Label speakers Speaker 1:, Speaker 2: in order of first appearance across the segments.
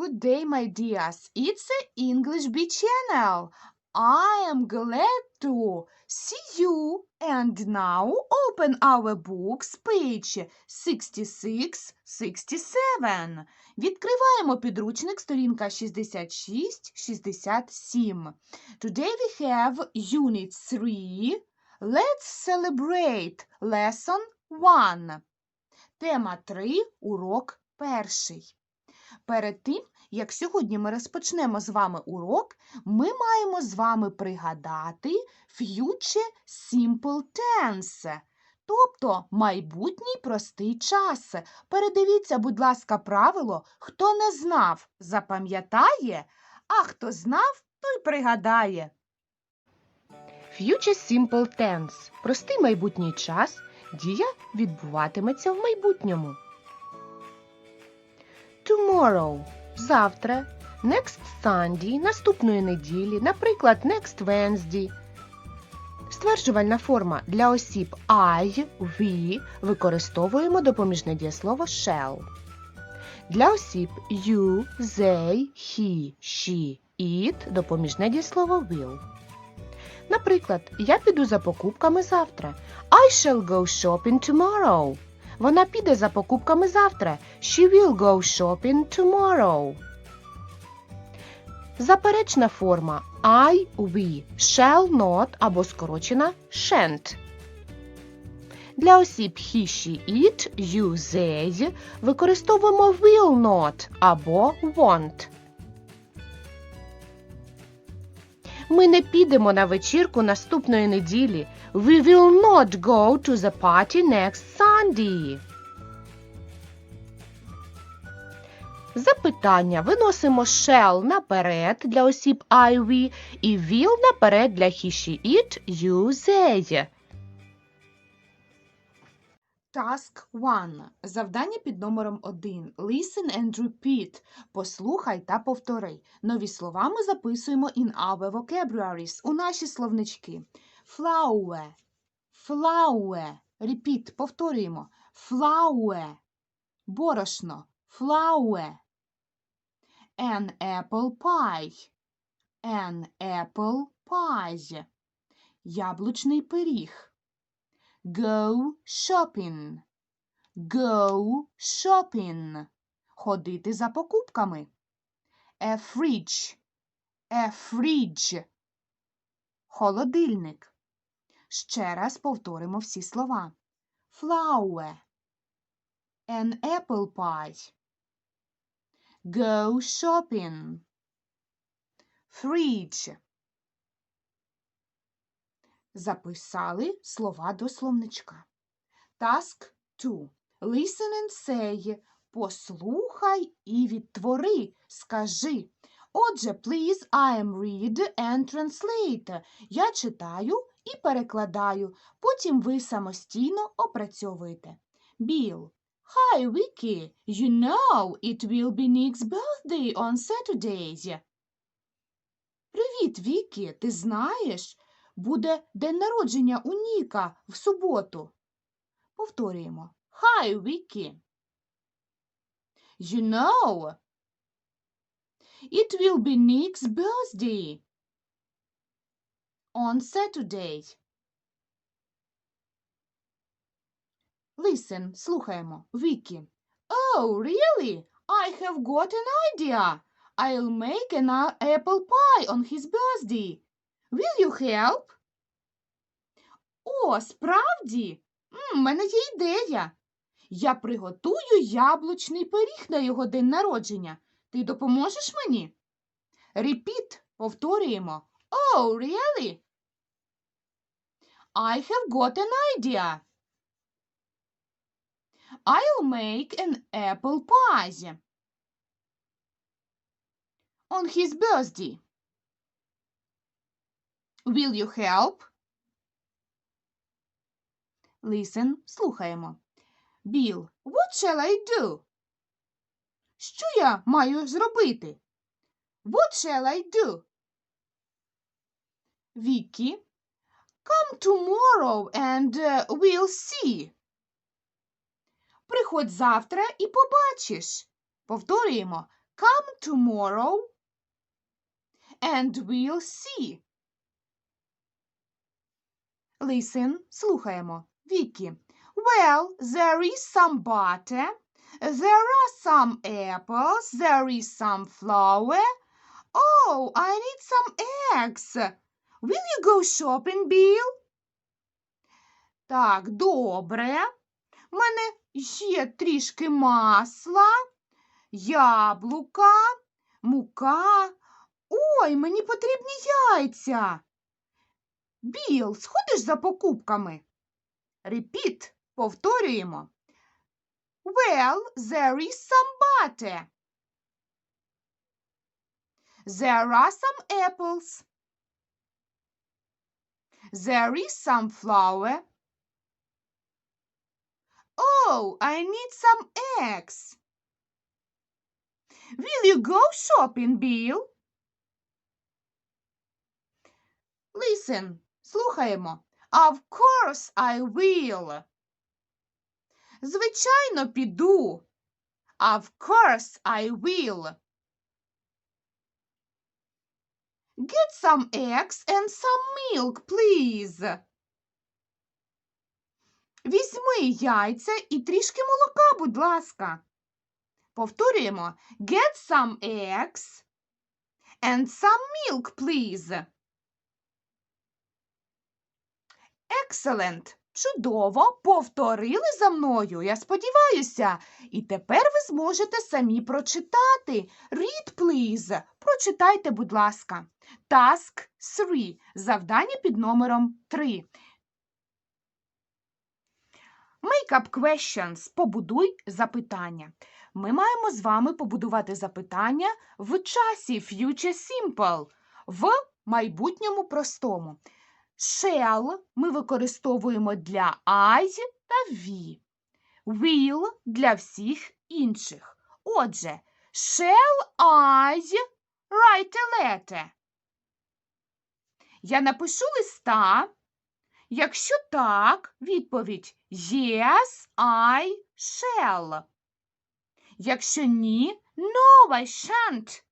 Speaker 1: Good day, my dears. It's a English B channel. I am glad to see you. And now open our books, page 66-67. Відкриваємо підручник, сторінка 66-67. Today we have Unit 3. Let's celebrate Lesson 1. Тема 3. Урок перший. Перед тим, як сьогодні ми розпочнемо з вами урок, ми маємо з вами пригадати future simple tense, тобто майбутній простий час. Передивіться, будь ласка, правило, хто не знав, запам'ятає, а хто знав, той пригадає. Future simple tense – простий майбутній час, дія відбуватиметься в майбутньому. Tomorrow – завтра, next Sunday – наступної неділі, наприклад, next Wednesday. Стверджувальна форма для осіб I, we використовуємо допоміжне дієслово shall. Для осіб you, they, he, she, it допоміжне дієслово will. Наприклад, я піду за покупками завтра. I shall go shopping tomorrow. Вона піде за покупками завтра. She will go shopping tomorrow. Заперечна форма I, we, shall not або скорочена shan't. Для осіб he, she, it, you, they використовуємо will not або won't. Ми не підемо на вечірку наступної неділі. We will not go to the party next Sunday. Запитання виносимо shall наперед для осіб I, we і will наперед для he, she, it, you, they. Task 1. Завдання під номером 1. Listen and repeat. Послухай та повтори. Нові слова ми записуємо in our vocabularies у наші словнички. Flower. Flower. Repeat. Повторюємо. Flower. Борошно. Flower. An apple pie. An apple pie. Яблучний пиріг. Go shopping. Go shopping. Ходити за покупками. A fridge. A fridge. Холодильник. Ще раз повторимо всі слова. Flower. An apple pie. Go shopping. Fridge. Записали слова до словничка. Task 2. Listen and say. Послухай і відтвори. Скажи. Отже, please, I am read and translate. Я читаю і перекладаю. Потім ви самостійно опрацьовуєте. Біл. Hi, Vicky. You know it will be Nick's birthday on Saturday. Привіт, Вікі. Ти знаєш? Буде день народження у Ніка в суботу. Повторюємо. Hi, Vicky. You know. It will be Nick's birthday on Saturday. Listen, слухаємо. Vicky. Oh, really? I have got an idea. I'll make an apple pie on his birthday. Will you help? О, справді? У мене є ідея. Я приготую яблучний пиріг на його день народження. Ти допоможеш мені? Repeat. Повторюємо. Oh, really? I have got an idea. I'll make an apple pie on his birthday. Will you help? Listen, слухаємо. Bill, what shall I do? Що я маю зробити? What shall I do? Vicky, come tomorrow and uh, we'll see. Приходь завтра і побачиш. Повторюємо. come tomorrow and we'll see. Listen, слухаємо. Вікі. Well, there is some butter. There are some apples. There is some flour. Oh, I need some eggs. Will you go shopping, Bill? Так, добре. У мене є трішки масла, яблука, мука. Ой, мені потрібні яйця. Біл, сходиш за покупками? Repeat. Повторюємо. Well, there is some butter. There are some apples. There is some flour. Oh, I need some eggs. Will you go shopping, Bill? Listen, слухаємо. Of course I will. Звичайно, піду. Of course I will. Get some eggs and some milk, please. Візьми яйця і трішки молока, будь ласка. Повторюємо. Get some eggs and some milk, please. Excellent! Чудово! Повторили за мною, я сподіваюся. І тепер ви зможете самі прочитати. Read, please. Прочитайте, будь ласка. Task 3. Завдання під номером 3. Make up questions. Побудуй запитання. Ми маємо з вами побудувати запитання в часі future simple, в майбутньому простому. Shall ми використовуємо для I та V. Will для всіх інших. Отже, shall I write a letter? Я напишу листа. Якщо так, відповідь Yes, I shall. Якщо ні, No, I shan't.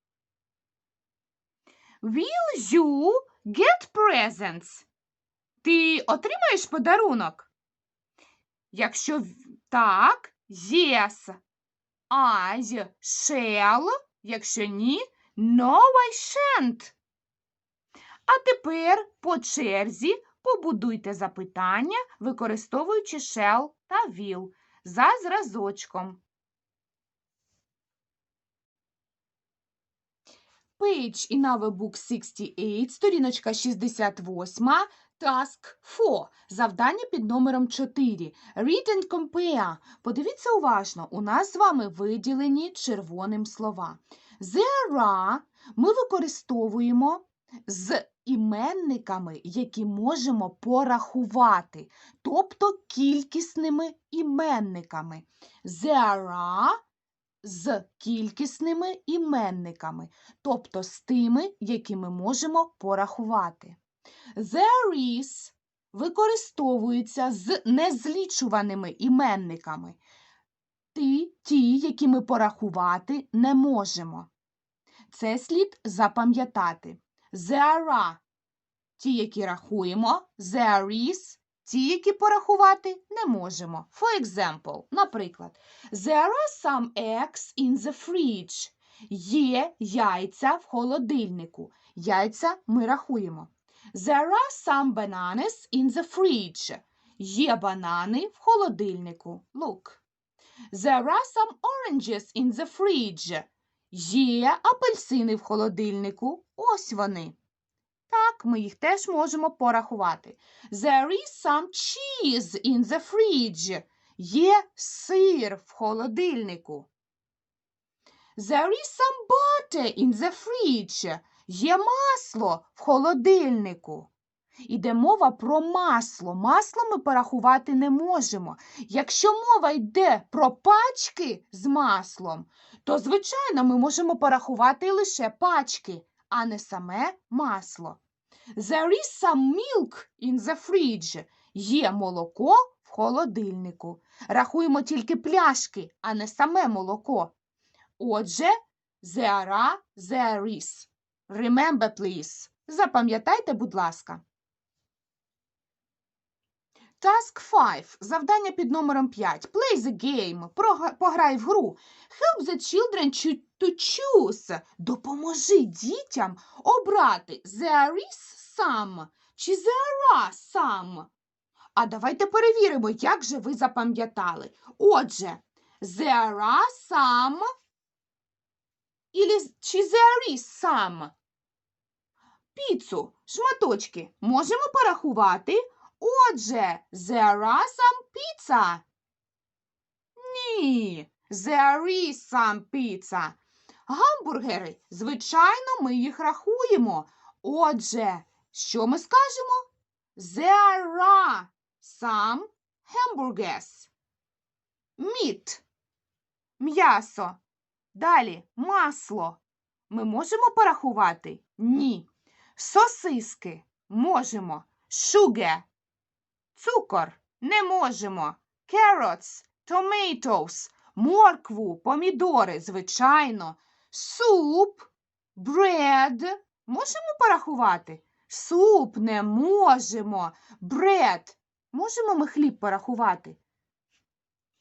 Speaker 1: Will you get presents? Ти отримаєш подарунок? Якщо так, yes, I shall. Якщо ні, no, I shan't. А тепер по черзі побудуйте запитання, використовуючи shall та will за зразочком. Page in our book 68, сторіночка 68, task 4, завдання під номером 4. Read and compare. Подивіться уважно, у нас з вами виділені червоним слова. There are ми використовуємо з іменниками, які можемо порахувати, тобто кількісними іменниками. There are з кількісними іменниками, тобто з тими, які ми можемо порахувати. There is використовується з незлічуваними іменниками. Ті, ті, які ми порахувати не можемо. Це слід запам'ятати. There are ті, які рахуємо, there is ті, які порахувати не можемо. For example, наприклад, There are some eggs in the fridge. Є яйця в холодильнику. Яйця ми рахуємо. There are some bananas in the fridge. Є банани в холодильнику. Look. There are some oranges in the fridge. Є апельсини в холодильнику. Ось вони. Так, ми їх теж можемо порахувати. There is some cheese in the fridge. Є сир в холодильнику. There is some butter in the fridge. Є масло в холодильнику. Іде мова про масло. Масло ми порахувати не можемо. Якщо мова йде про пачки з маслом, то, звичайно, ми можемо порахувати лише пачки, а не саме масло. There is some milk in the fridge. Є молоко в холодильнику. Рахуємо тільки пляшки, а не саме молоко. Отже, There are, there is. Remember, please. Запам'ятайте, будь ласка. Task 5. Завдання під номером 5. Play the game. Пограй в гру. Help the children to choose. Допоможи дітям обрати there is some чи there are some. А давайте перевіримо, як же ви запам'ятали. Отже, there are some чи there is. Піцу, шматочки можемо порахувати? Отже, there are some pizza. Ні, there is some pizza. Гамбургери, звичайно, ми їх рахуємо. Отже, що ми скажемо? There are some hamburgers. Meat. М'ясо. Далі масло. Ми можемо порахувати? Ні. Сосиски можемо. Sugar. Цукор не можемо. Carrots, tomatoes, моркву, помідори, звичайно. Суп, bread. Можемо порахувати? Суп не можемо. Bread. Можемо ми хліб порахувати?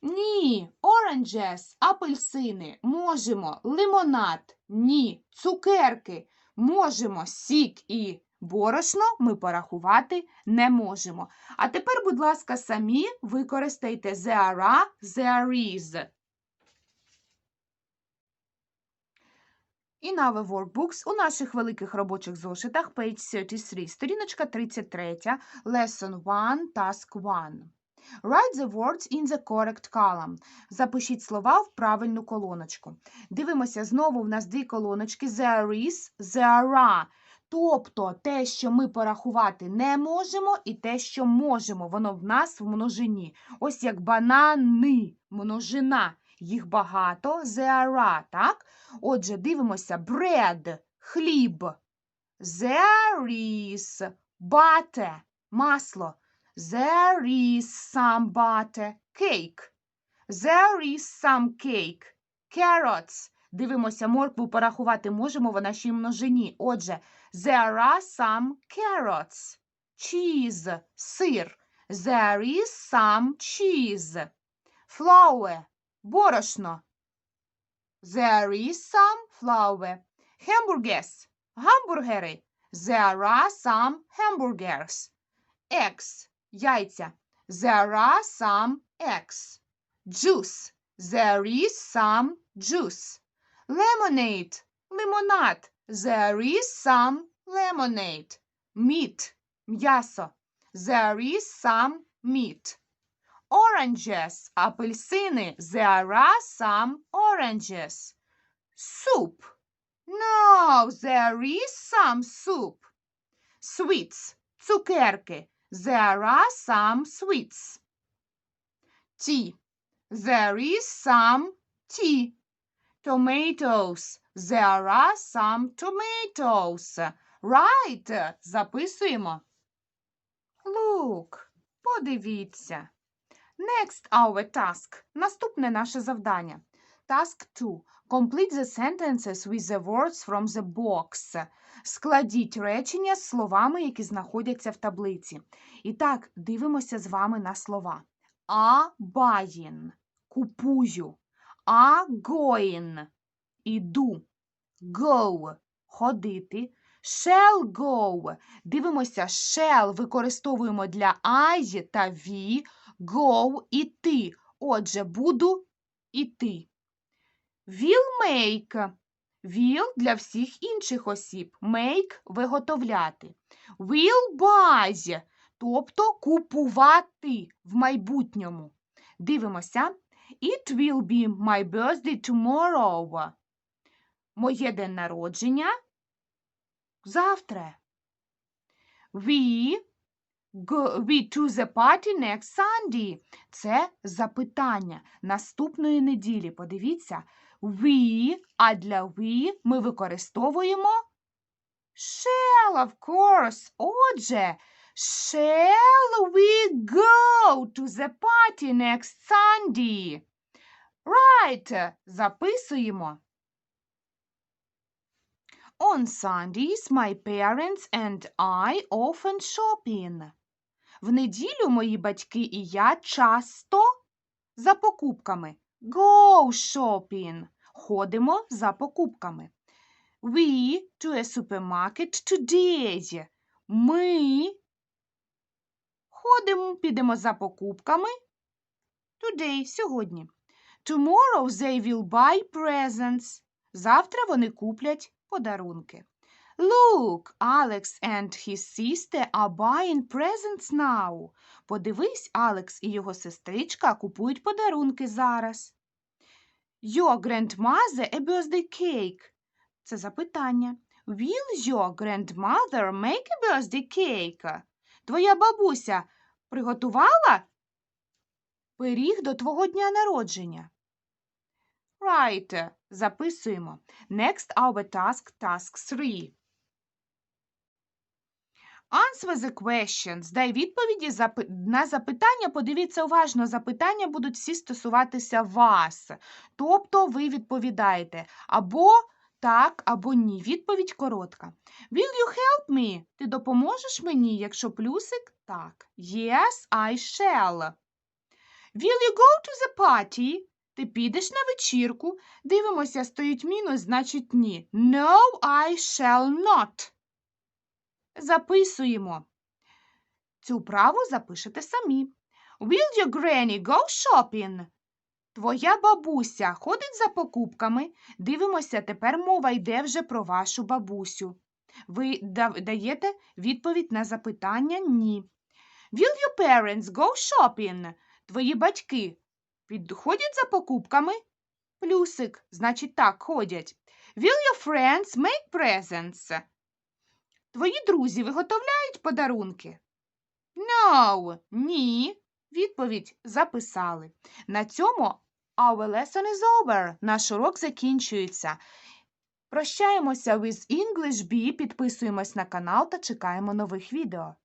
Speaker 1: Ні. Oranges, апельсини. Можемо. Лимонад. Ні. Цукерки. Можемо. Сік і борошно ми порахувати не можемо. А тепер, будь ласка, самі використайте there are, there is. In our workbooks у наших великих робочих зошитах page 33, сторіночка 33, lesson 1, task 1. Write the words in the correct column. Запишіть слова в правильну колоночку. Дивимося, знову в нас дві колоночки there is, there are. Тобто те, що ми порахувати не можемо, і те, що можемо, воно в нас в множині. Ось як банани, множина. Їх багато, there are, так? Отже, дивимося, bread, хліб. There is butter, масло. There is some butter, cake. There is some cake. Carrots. Дивимося, моркву порахувати можемо, вона ще й множині. Отже, there are some carrots. Cheese. Сир. There is some cheese. Flour. Борошно. There is some flour. Hamburgers. Гамбургери. There are some hamburgers. Eggs. Яйця. There are some eggs. Juice. There is some juice. Lemonade. Лимонад. There is some lemonade. Meat. М'ясо. There is some meat. Oranges. Апельсини. There are some oranges. Soup. No, there is some soup. Sweets. Цукерки. There are some sweets. Tea. There is some tea. Tomatoes. There are some tomatoes. Right. Записуємо. Look. Подивіться. Next our task. Наступне наше завдання. Task 2. Complete the sentences with the words from the box. Складіть речення з словами, які знаходяться в таблиці. І так, дивимося з вами на слова. А buying – купую. А going – іду. Go – ходити. Shall go. Дивимося, shall використовуємо для I та V. Go – іти. Отже, буду іти. Will make. Will для всіх інших осіб. Make – виготовляти. Will buy, тобто купувати в майбутньому. Дивимося. It will be my birthday tomorrow. Моє день народження завтра. We go we to the party next Sunday. Це запитання наступної неділі. Подивіться. We, а для we ми використовуємо shall, of course. Отже, shall we go to the party next Sunday? Right, записуємо. On Sundays my parents and I often shopping. В неділю мої батьки і я часто за покупками. Go shopping. Ходимо за покупками. We to a supermarket today. Ми ходимо, підемо за покупками. Today, сьогодні. Tomorrow they will buy presents. Завтра вони куплять подарунки. Look, Alex and his sister are buying presents now. Подивись, Алекс і його сестричка купують подарунки зараз. Your grandmother a birthday cake. Це запитання. Will your grandmother make a birthday cake? Твоя бабуся приготувала пиріг до твого дня народження? Right. Записуємо. Next our task, task 3. Answer the questions. Дай відповіді на запитання. Подивіться уважно, запитання будуть всі стосуватися вас. Тобто ви відповідаєте або так, або ні. Відповідь коротка. Will you help me? Ти допоможеш мені, якщо плюсик так. Yes, I shall. Will you go to the party? Ти підеш на вечірку? Дивимося, стоїть мінус, значить ні. No, I shall not. Записуємо. Цю праву запишете самі. Will your granny go shopping? Твоя бабуся ходить за покупками. Дивимося, тепер мова йде вже про вашу бабусю. Ви даєте відповідь на запитання ні. Will your parents go shopping? Твої батьки підходять за покупками? Плюсик, значить так, ходять. Will your friends make presents? Твої друзі виготовляють подарунки? No, ні. Відповідь записали. На цьому our lesson is over. Наш урок закінчується. Прощаємося with English B, підписуємось на канал та чекаємо нових відео.